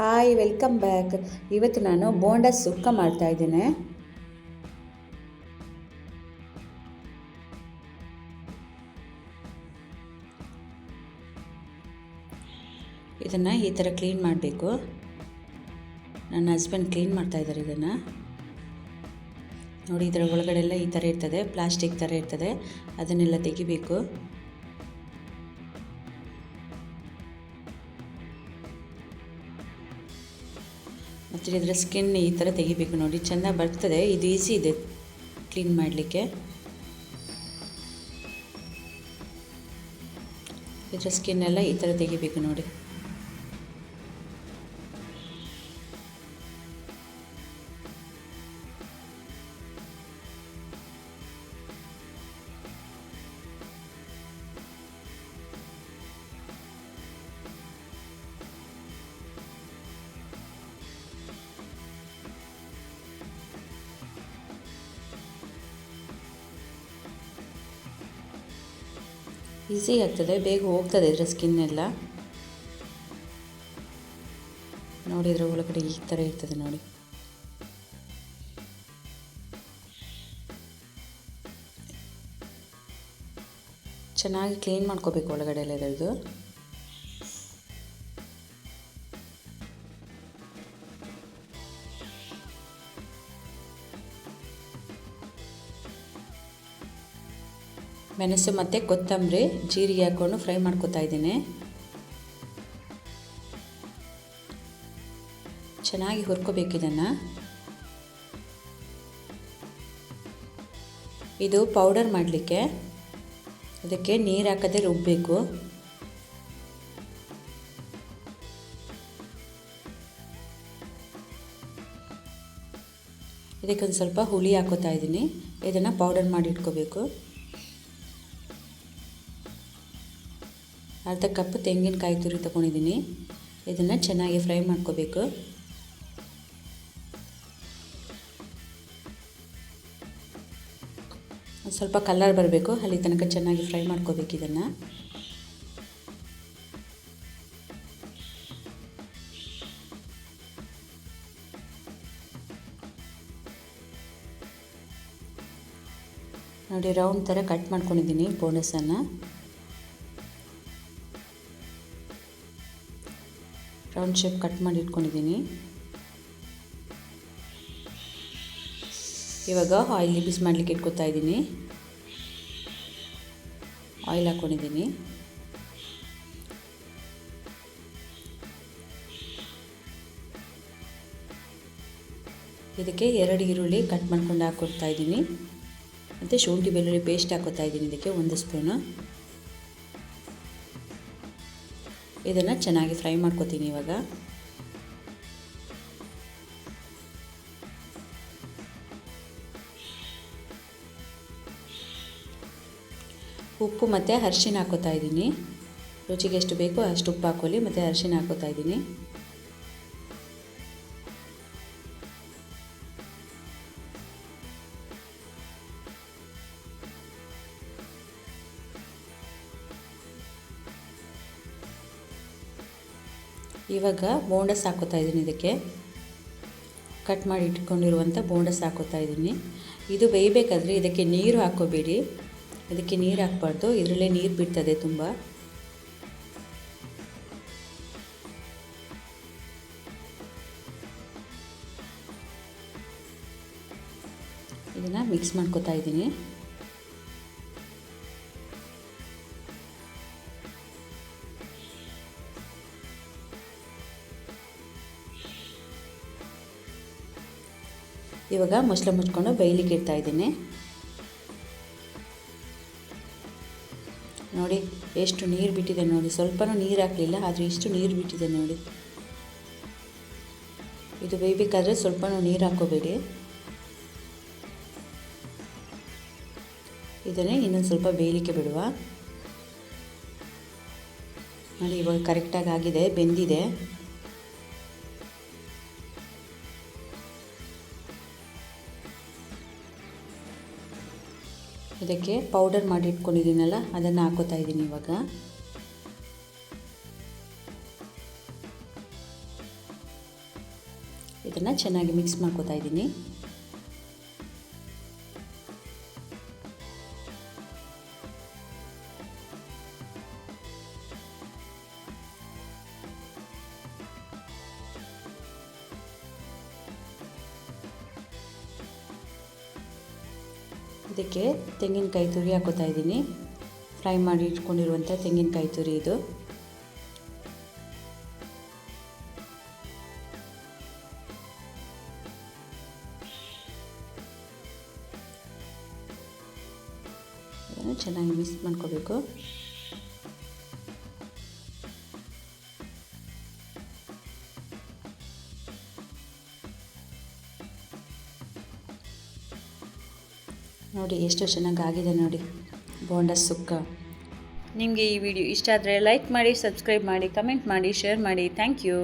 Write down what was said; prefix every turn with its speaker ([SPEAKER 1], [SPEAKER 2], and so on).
[SPEAKER 1] Hi welcome back ಇವತ್ತು ನಾನು ಬೋಂಡ ಸುಕ್ಕ ಮಾಡ್ತಾ ಇದ್ದೇನೆ. ಇದನ್ನು ಈ ಥರ ಕ್ಲೀನ್ ಮಾಡಬೇಕು. ನನ್ನ ಹಸ್ಬೆಂಡ್ ಕ್ಲೀನ್ ಮಾಡ್ತಾ ಇದ್ದಾರೆ ಇದನ್ನು. ನೋಡಿ, ಇದರ ಒಳಗಡೆ ಎಲ್ಲ ಈ ಥರ ಇರ್ತದೆ ಪ್ಲಾಸ್ಟಿಕ್ ಥರ ಇರ್ತದೆ. ಅದನ್ನೆಲ್ಲ ತೆಗಿಬೇಕು. ಮತ್ತು ಇದರ ಸ್ಕಿನ್ ಈ ಥರ ತೆಗಿಬೇಕು ನೋಡಿ. ಚೆನ್ನಾಗಿ ಬರ್ತದೆ, ಇದು ಈಸಿ ಇದೆ ಕ್ಲೀನ್ ಮಾಡಲಿಕ್ಕೆ. ಇದರ ಸ್ಕಿನ್ನೆಲ್ಲ ಈ ಥರ ತೆಗಿಬೇಕು ನೋಡಿ. ಈಸಿ ಆಗ್ತದೆ, ಬೇಗ ಹೋಗ್ತದೆ ಇದರ ಸ್ಕಿನ್ ಎಲ್ಲ. ನೋಡಿ ಇದರ ಒಳಗಡೆ ಈ ಥರ ಇರ್ತದೆ ನೋಡಿ. ಚೆನ್ನಾಗಿ ಕ್ಲೀನ್ ಮಾಡ್ಕೋಬೇಕು ಒಳಗಡೆ ಎಲ್ಲ ಇದರದ್ದು. ಮೆಣಸು ಮತ್ತು ಕೊತ್ತಂಬರಿ, ಜೀರಿಗೆ ಹಾಕ್ಕೊಂಡು ಫ್ರೈ ಮಾಡ್ಕೊತಾ ಇದ್ದೀನಿ. ಚೆನ್ನಾಗಿ ಹುರ್ಕೋಬೇಕು ಇದನ್ನು. ಇದು ಪೌಡರ್ ಮಾಡಲಿಕ್ಕೆ. ಅದಕ್ಕೆ ನೀರು ಹಾಕದೆ ರುಬ್ಬಬೇಕು ಇದಕ್ಕೊಂದು ಸ್ವಲ್ಪ ಹುಳಿ ಹಾಕೋತಾ ಇದ್ದೀನಿ. ಇದನ್ನು ಪೌಡರ್ ಮಾಡಿ ಇಟ್ಕೋಬೇಕು. ಅರ್ಧ ಕಪ್ ತೆಂಗಿನಕಾಯಿ ತುರಿ ತಗೊಂಡಿದ್ದೀನಿ. ಇದನ್ನು ಚೆನ್ನಾಗಿ ಫ್ರೈ ಮಾಡ್ಕೋಬೇಕು. ಸ್ವಲ್ಪ ಕಲ್ಲರ್ ಬರಬೇಕು, ಅಲ್ಲಿ ತನಕ ಚೆನ್ನಾಗಿ ಫ್ರೈ ಮಾಡ್ಕೋಬೇಕು ಇದನ್ನು. ನೋಡಿ ರೌಂಡ್ ಥರ ಕಟ್ ಮಾಡ್ಕೊಂಡಿದ್ದೀನಿ ಬೋನಸನ್ನು ರೌಂಡ್ ಶೇಪ್ ಕಟ್ ಮಾಡಿ ಇಟ್ಕೊಂಡಿದ್ದೀನಿ. ಇವಾಗ ಆಯಿಲ್ ಬಿಸಿ ಮಾಡಲಿಕ್ಕೆ ಇಟ್ಕೊತಾ ಇದ್ದೀನಿ. ಆಯಿಲ್ ಹಾಕ್ಕೊಂಡಿದ್ದೀನಿ ಇದಕ್ಕೆ ಎರಡು ಈರುಳ್ಳಿ ಕಟ್ ಮಾಡ್ಕೊಂಡು ಹಾಕ್ಕೊಡ್ತಾ ಇದ್ದೀನಿ. ಮತ್ತು ಶುಂಠಿ, ಬೆಳ್ಳುಳ್ಳಿ ಪೇಸ್ಟ್ ಹಾಕೋತಾ ಇದ್ದೀನಿ ಇದಕ್ಕೆ ಒಂದು ಸ್ಪೂನು. ಇದನ್ನು ಚೆನ್ನಾಗಿ ಫ್ರೈ ಮಾಡ್ಕೋತೀನಿ ಇವಾಗ. ಉಪ್ಪು ಮತ್ತು ಅರ್ಶಿನ ಹಾಕೋತಾ ಇದ್ದೀನಿ. ರುಚಿಗೆ ಎಷ್ಟು ಬೇಕೋ ಅಷ್ಟು ಉಪ್ಪು ಹಾಕೊಳ್ಳಿ ಮತ್ತು ಅರಿಶಿನ ಹಾಕೋತಾ ಇದ್ದೀನಿ. ಇವಾಗ ಬೋಂಡಸ್ ಹಾಕೋತಾ ಇದ್ದೀನಿ ಇದಕ್ಕೆ. ಕಟ್ ಮಾಡಿ ಇಟ್ಕೊಂಡಿರುವಂಥ ಬೋಂಡಸ್ ಹಾಕೋತಾ ಇದ್ದೀನಿ. ಇದು ಬೇಯಬೇಕಾದ್ರೆ ಇದಕ್ಕೆ ನೀರು ಹಾಕೋಬೇಡಿ ಇದಕ್ಕೆ ನೀರು ಹಾಕ್ಬಾರ್ದು. ಇದರಲ್ಲೇ ನೀರು ಬಿಡ್ತದೆ ತುಂಬ. ಇದನ್ನು ಮಿಕ್ಸ್ ಮಾಡ್ಕೋತಾ ಇದ್ದೀನಿ. ಇವಾಗ ಮೊಸಳೆ ಮುಚ್ಕೊಂಡು ಬೇಯಲಿಕ್ಕೆ ಇಡ್ತಾ ಇದ್ದೀನಿ. ನೋಡಿ, ಎಷ್ಟು ನೀರು ಬಿಟ್ಟಿದೆ ನೋಡಿ. ಸ್ವಲ್ಪನೂ ನೀರು ಹಾಕಲಿಲ್ಲ, ಆದರೆ ಇಷ್ಟು ನೀರು ಬಿಟ್ಟಿದೆ ನೋಡಿ. ಇದು ಬೇಯಬೇಕಾದ್ರೆ ಸ್ವಲ್ಪನೂ ನೀರು ಹಾಕೋಬೇಡಿ ಇದನ್ನೇ ಇನ್ನೊಂದು ಸ್ವಲ್ಪ ಬೇಯಲಿಕ್ಕೆ ಬಿಡುವ. ನೋಡಿ, ಇವಾಗ ಕರೆಕ್ಟಾಗಿ ಆಗಿದೆ, ಬೆಂದಿದೆ. ಇದಕ್ಕೆ ಪೌಡರ್ ಮಾಡಿ ಇಟ್ಕೊಂಡಿದ್ದೀನಲ್ಲ ಅದನ್ನು ಹಾಕೋತಾ ಇದ್ದೀನಿ ಇವಾಗ. ಇದನ್ನು ಚೆನ್ನಾಗಿ ಮಿಕ್ಸ್ ಮಾಡ್ಕೋತಾ ಇದ್ದೀನಿ. ಇದಕ್ಕೆ ತೆಂಗಿನಕಾಯಿ ತುರಿ ಹಾಕೋತಾ ಇದ್ದೀನಿ. ಫ್ರೈ ಮಾಡಿ ಇಟ್ಕೊಂಡಿರುವಂಥ ತೆಂಗಿನಕಾಯಿ ತುರಿ ಇದು. ಚೆನ್ನಾಗಿ ಮಿಕ್ಸ್ ಮಾಡ್ಕೋಬೇಕು. ನೋಡಿ, ಎಷ್ಟು ಚೆನ್ನಾಗಿ ಆಗಿದೆ ನೋಡಿ. ಬೋಂಡ ಸುಕ್ಕ. ನಿಮಗೆ ಈ ವಿಡಿಯೋ ಇಷ್ಟ ಆದರೆ ಲೈಕ್ ಮಾಡಿ ಸಬ್ಸ್ಕ್ರೈಬ್ ಮಾಡಿ ಕಮೆಂಟ್ ಮಾಡಿ ಶೇರ್ ಮಾಡಿ. Thank you